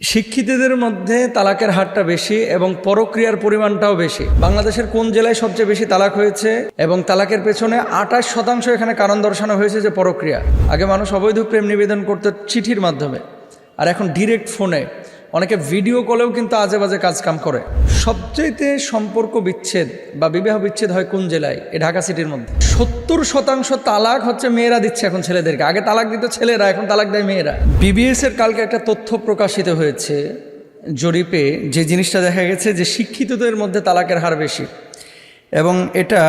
শিক্ষিতদের মধ্যে তালাকের হারটা বেশি এবং পরক্রিয়ার পরিমাণটাও বেশি। বাংলাদেশের কোন জেলায় সবচেয়ে বেশি তালাক হয়েছে এবং তালাকের পেছনে আঠাশ শতাংশ এখানে কারণ দর্শানো হয়েছে যে পরক্রিয়া। আগে মানুষ অবৈধ প্রেম নিবেদন করতে চিঠির মাধ্যমে। আর এখন ডিরেক্ট ফোনে অনেকে ভিডিও কলেও কিন্তু আজে বাজে কাজ কাম করে। সবচেয়েতে সম্পর্ক বিচ্ছেদ বা বিবাহ বিচ্ছেদ হয় কোন জেলায়? এ ঢাকা সিটির মধ্যে। সত্তর শতাংশ তালাক হচ্ছে মেয়েরা দিচ্ছে এখন ছেলেদেরকে। আগে তালাক দিত ছেলেরা, এখন তালাক দেয় মেয়েরা। বিবিএস এর কালকে একটা তথ্য প্রকাশিত হয়েছে জরিপে, যে জিনিসটা দেখা গেছে যে শিক্ষিতদের মধ্যে তালাকের হার বেশি। এবং এটা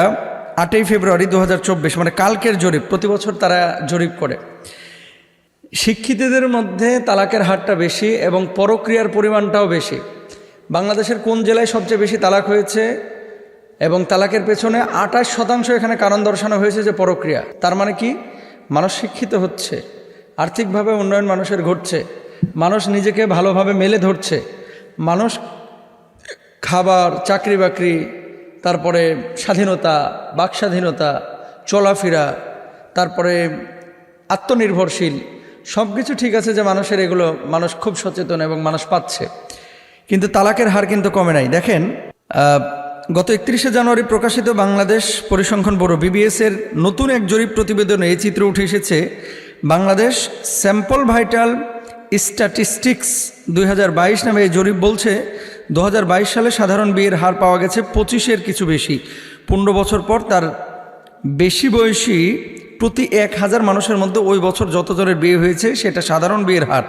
আটই ফেব্রুয়ারি দু হাজার চব্বিশ মানে কালকের জরিপ, প্রতি বছর তারা জরিপ করে। শিক্ষিতদের মধ্যে তালাকের হারটা বেশি এবং পরক্রিয়ার পরিমাণটাও বেশি। বাংলাদেশের কোন জেলায় সবচেয়ে বেশি তালাক হয়েছে এবং তালাকের পেছনে আঠাশ শতাংশ এখানে কারণ দর্শানো হয়েছে যে পরক্রিয়া। তার মানে কি? মানুষ শিক্ষিত হচ্ছে, আর্থিকভাবে উন্নয়ন মানুষের ঘটছে, মানুষ নিজেকে ভালোভাবে মেলে ধরছে, মানুষ খাবার চাকরি বাকরি তারপরে স্বাধীনতা বাক স্বাধীনতা চলাফেরা, তারপরে আত্মনির্ভরশীল সব কিছু ঠিক আছে যে মানুষের এগুলো, মানুষ খুব সচেতন এবং মানুষ পাচ্ছে। কিন্তু তালাকের হার কিন্তু কমে নাই। দেখেন গত একত্রিশে জানুয়ারি প্রকাশিত বাংলাদেশ পরিসংখ্যান ব্যুরো বিবিএস এর নতুন এক জরিপ প্রতিবেদনে এই চিত্র উঠে এসেছে। বাংলাদেশ স্যাম্পল ভাইটাল স্ট্যাটিস্টিক্স দু হাজার বাইশ নামে এই জরিপ বলছে দু হাজার বাইশ সালে সাধারণ বিয়ের হার পাওয়া গেছে পঁচিশের কিছু বেশি। পনেরো বছর পর তার বেশি বয়সী প্রতি এক হাজার মানুষের মধ্যে ওই বছর যত জনের বিয়ে হয়েছে, সেটা সাধারণ বিয়ের হার।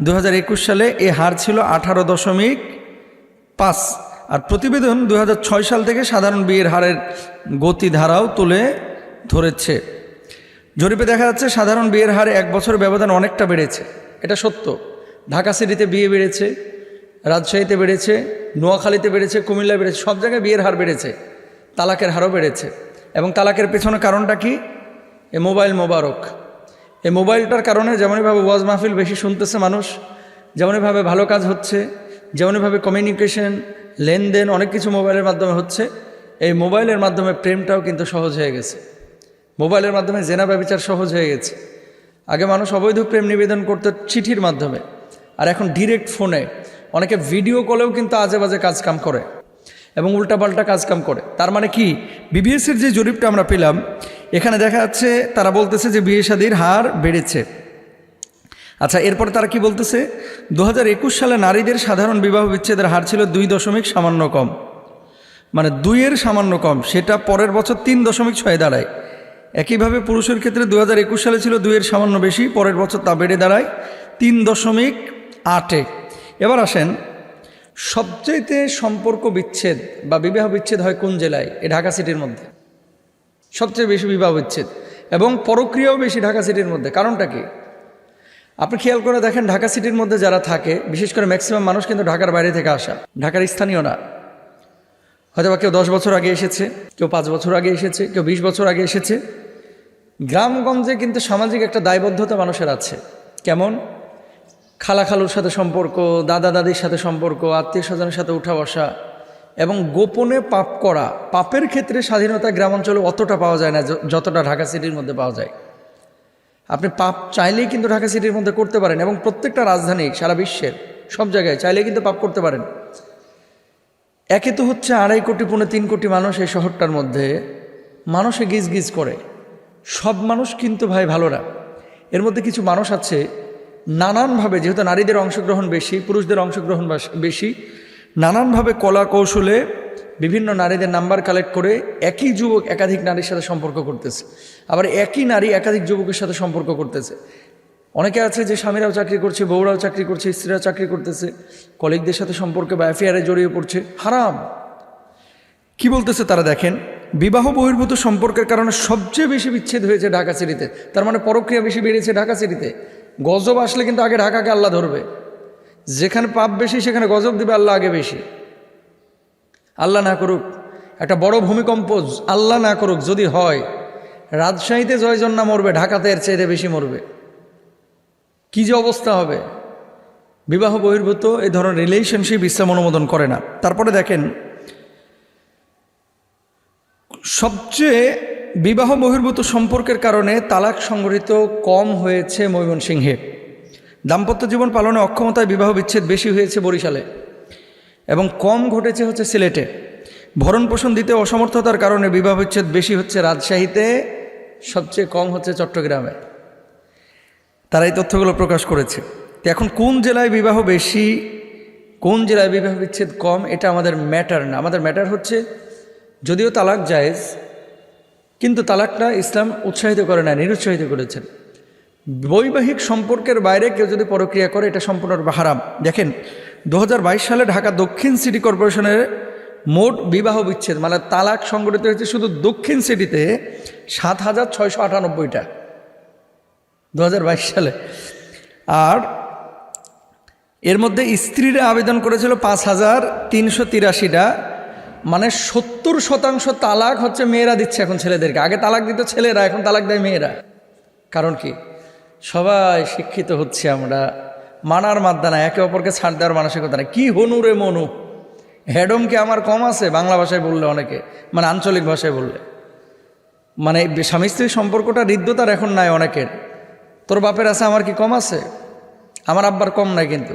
দু হাজার একুশ সালে এ হার ছিল আঠারো দশমিক পাঁচ। আর প্রতিবেদন দু হাজার ছয় সাল থেকে সাধারণ বিয়ের হারের গতিধারাও তুলে ধরেছে। জরিপে দেখা যাচ্ছে, সাধারণ বিয়ের হার এক বছর ব্যবধান অনেকটা বেড়েছে। এটা সত্য। ঢাকা সিটিতে বিয়ে বেড়েছে, রাজশাহীতে বেড়েছে, নোয়াখালীতে বেড়েছে, কুমিল্লায় বেড়েছে, সব জায়গায় বিয়ের হার বেড়েছে। তালাকের হারও বেড়েছে। এবং তালাকের পেছনে কারণটা কি? এ মোবাইল মোবারক। এই মোবাইলটার কারণে যেমনইভাবে ওয়াজ মাহফিল বেশি শুনতেছে মানুষ, যেমনইভাবে ভালো কাজ হচ্ছে, যেমনইভাবে কমিউনিকেশন লেনদেন অনেক কিছু মোবাইলের মাধ্যমে হচ্ছে, এই মোবাইলের মাধ্যমে প্রেমটাও কিন্তু সহজ হয়ে গেছে। মোবাইলের মাধ্যমে জেনা ব্যবচার সহজ হয়ে গেছে। আগে মানুষ অবৈধ প্রেম নিবেদন করতে চিঠির মাধ্যমে, আর এখন ডিরেক্ট ফোনে অনেকে ভিডিও কলেও কিন্তু আজে বাজে কাজ কাম করে এবং উল্টাপাল্টা কাজ কাম করে। তার মানে কি? বিবিএসের যে জরিপটা আমরা পেলাম এখানে দেখা যাচ্ছে, তারা বলতেছে যে বিয়ে শাদির হার বেড়েছে। আচ্ছা এরপর তারা কি বলতেছে? দু হাজার একুশ সালে নারীদের সাধারণ বিবাহ বিচ্ছেদের হার ছিল দুই দশমিক সামান্য কম। মানে দুইয়ের সামান্য কম, সেটা পরের বছর তিন দশমিক ছয় দাঁড়ায়। একইভাবে পুরুষের ক্ষেত্রে দু হাজার একুশ সালে ছিল দুইয়ের সামান্য বেশি, পরের বছর তা বেড়ে দাঁড়ায় তিন দশমিক আটে। এবার আসেন সবচেয়েতে সম্পর্ক বিচ্ছেদ বা বিবাহ বিচ্ছেদ হয় কোন জেলায়? এ ঢাকা সিটির মধ্যে। সবচেয়ে বেশি বিবাহ বিচ্ছেদ। এবং পরক্রিয়াও বেশি ঢাকা সিটির মধ্যে। কারণটা কি? আপনি খেয়াল করে দেখেন, ঢাকা সিটির মধ্যে যারা থাকে, বিশেষ করে ম্যাক্সিমাম মানুষ কিন্তু ঢাকার বাইরে থেকে আসা। ঢাকার স্থানীয় না। হয়তো বা কেউ দশ বছর আগে এসেছে, কেউ পাঁচ বছর আগে এসেছে, কেউ বিশ বছর আগে এসেছে। গ্রামগঞ্জে কিন্তু সামাজিক একটা দায়বদ্ধতা মানুষের আছে। কেমন? খালা খালুর সাথে সম্পর্ক দাদা দাদির সাথে সম্পর্ক আত্মীয় স্বজনের সাথে উঠা বসা এবং গোপনে পাপ করা, পাপের ক্ষেত্রে স্বাধীনতা গ্রামাঞ্চলে অতটা পাওয়া যায় না যতটা ঢাকা সিটির মধ্যে পাওয়া যায়। আপনি পাপ চাইলেই কিন্তু ঢাকা সিটির মধ্যে করতে পারেন এবং প্রত্যেকটা রাজধানী সারা বিশ্বের, সব জায়গায় চাইলেই কিন্তু পাপ করতে পারেন। একে তো হচ্ছে আড়াই কোটি, পৌনে তিন কোটি মানুষ এই শহরটার মধ্যে। মানুষে গিজ গিজ করে। সব মানুষ কিন্তু ভাই ভালো না এর মধ্যে কিছু মানুষ আছে, নানানভাবে, যেহেতু নারীদের অংশগ্রহণ বেশি, পুরুষদের অংশগ্রহণ বেশি নানানভাবে কলা কৌশলে বিভিন্ন নারীদের নাম্বার কালেক্ট করে একই যুবক একাধিক নারীর সাথে সম্পর্ক করতেছে। আবার একই নারী একাধিক যুবকের সাথে সম্পর্ক করতেছে। অনেকে আছে যে স্বামীরাও চাকরি করছে, বউরাও চাকরি করছে, স্ত্রীরাও চাকরি করতেছে, কলিগদের সাথে সম্পর্কে বা অ্যাফেয়ারে জড়িয়ে পড়ছে। হারাম। কি বলতেছে তারা দেখেন, বিবাহ বহির্ভূত সম্পর্কের কারণে সবচেয়ে বেশি বিচ্ছেদ হয়েছে ঢাকা সিটিতে। তার মানে পরক্রিয়া বেশি বেড়েছে ঢাকা সিটিতে। গজব আসলে কিন্তু আগে ঢাকাকে আল্লাহ ধরবে। যেখানে পাপ বেশি, সেখানে গজব দিবে আল্লাহ আগে বেশি। আল্লাহ না করুক, একটা বড় ভূমিকম্প আল্লাহ না করুক, যদি হয়, রাজশাহীতে জয়জন না মরবে, ঢাকাতে এর চাইতে বেশি মরবে। কি যে অবস্থা হবে? বিবাহ বহির্ভূত এই ধরনের রিলেশনশিপ ইসলাম অনুমোদন করে না। তারপরে দেখেন, সবচেয়ে বিবাহ বহির্ভূত সম্পর্কের কারণে তালাক সংগঠিত কম হয়েছে ময়মনসিংহে। দাম্পত্য জীবন পালনে অক্ষমতায় বিবাহ বিচ্ছেদ বেশি হয়েছে বরিশালে। এবং কম ঘটেছে হচ্ছে সিলেটে। ভরণ পোষণ দিতে অসমর্থতার কারণে বিবাহ বিচ্ছেদ বেশি হচ্ছে রাজশাহীতে, সবচেয়ে কম হচ্ছে চট্টগ্রামে। তারা এই তথ্যগুলো প্রকাশ করেছে। তো এখন কোন জেলায় বিবাহ বেশি, কোন জেলায় বিবাহ বিচ্ছেদ কম, এটা আমাদের ম্যাটার না। আমাদের ম্যাটার হচ্ছে, যদিও তালাক জায়েজ, কিন্তু তালাকটা ইসলাম উৎসাহিত করে না, নিরুৎসাহিত করেছেন। বৈবাহিক সম্পর্কের বাইরে কেউ যদি পরক্রিয়া করে, এটা সম্পূর্ণরূপে হারাম। দেখেন দু হাজার বাইশ সালে ঢাকা দক্ষিণ সিটি কর্পোরেশনের মোট বিবাহ বিচ্ছেদ মানে তালাক সংগঠিত হয়েছে শুধু দক্ষিণ সিটিতে সাত হাজার ছয়শো আটানব্বইটা। দু হাজার বাইশ সালে। আর এর মধ্যে স্ত্রীরা আবেদন করেছিল পাঁচ হাজার তিনশো তিরাশিটা মানে সত্তর শতাংশ তালাক হচ্ছে মেয়েরা দিচ্ছে এখন ছেলেদেরকে। আগে তালাক দিত ছেলেরা, এখন তালাক দেয় মেয়েরা। কারণ কি? সবাই শিক্ষিত হচ্ছে আমরা। মানার মাদ্দা না, একে অপরকে ছাড় দেওয়ার মানসিকতা না কী হনু রে মনু? হেডম কি আমার কম আছে? বাংলা ভাষায় বললে অনেকে মানে আঞ্চলিক ভাষায় বললে। মানে স্বামী স্ত্রীর সম্পর্কটা হৃদ্যতার এখন নাই অনেকের। তোর বাপের আছে, আমার কি কম আছে? আমার আব্বার কম নাই কিন্তু।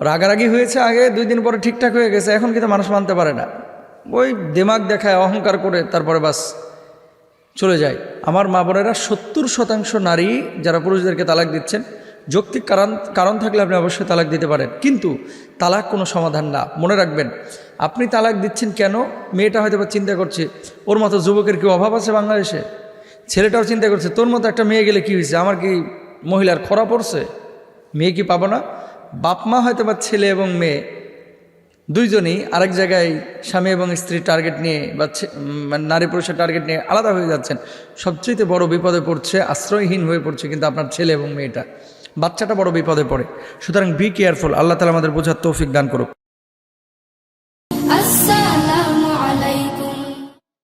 রাগারাগি হয়েছে আগে, দুই দিন পরে ঠিকঠাক হয়ে গেছে, এখন কিন্তু মানুষ মানতে পারে না। ওই দেমাগ দেখায়, অহংকার করে, তারপরে বাস। চলে যায়। আমার মা বোনেরা সত্তর শতাংশ নারী যারা পুরুষদেরকে তালাক দিচ্ছেন, যৌক্তিক কারণ কারণ থাকলে আপনি অবশ্যই তালাক দিতে পারেন। কিন্তু তালাক কোনো সমাধান না। মনে রাখবেন, আপনি তালাক দিচ্ছেন কেন? মেয়েটা হয়তো বা চিন্তা করছে, ওর মতো যুবকের কি অভাব আছে বাংলাদেশে? ছেলেটাও চিন্তা করছে, তোর মতো একটা মেয়ে গেলে কি হয়েছে? আমার কি মহিলার খরা পড়ছে? মেয়ে কি পাবো না? বাপ মা হয়তো বা ছেলে এবং মেয়ে দুইজনই আরেক জায়গায় স্বামী এবং স্ত্রী টার্গেট নিয়ে বা মানে নারী পুরুষের টার্গেট নিয়ে আলাদা হয়ে যাচ্ছেন। সবচেয়ে বড় বিপদে পড়ছে, আশ্রয়হীন হয়ে পড়ছে কিন্তু আপনার ছেলে এবং মেয়েটা। বাচ্চাটা বড় বিপদে পড়ে। সুতরাং বি কেয়ারফুল আল্লাহ তালা আমাদের বোঝার তৌফিক দান করুক।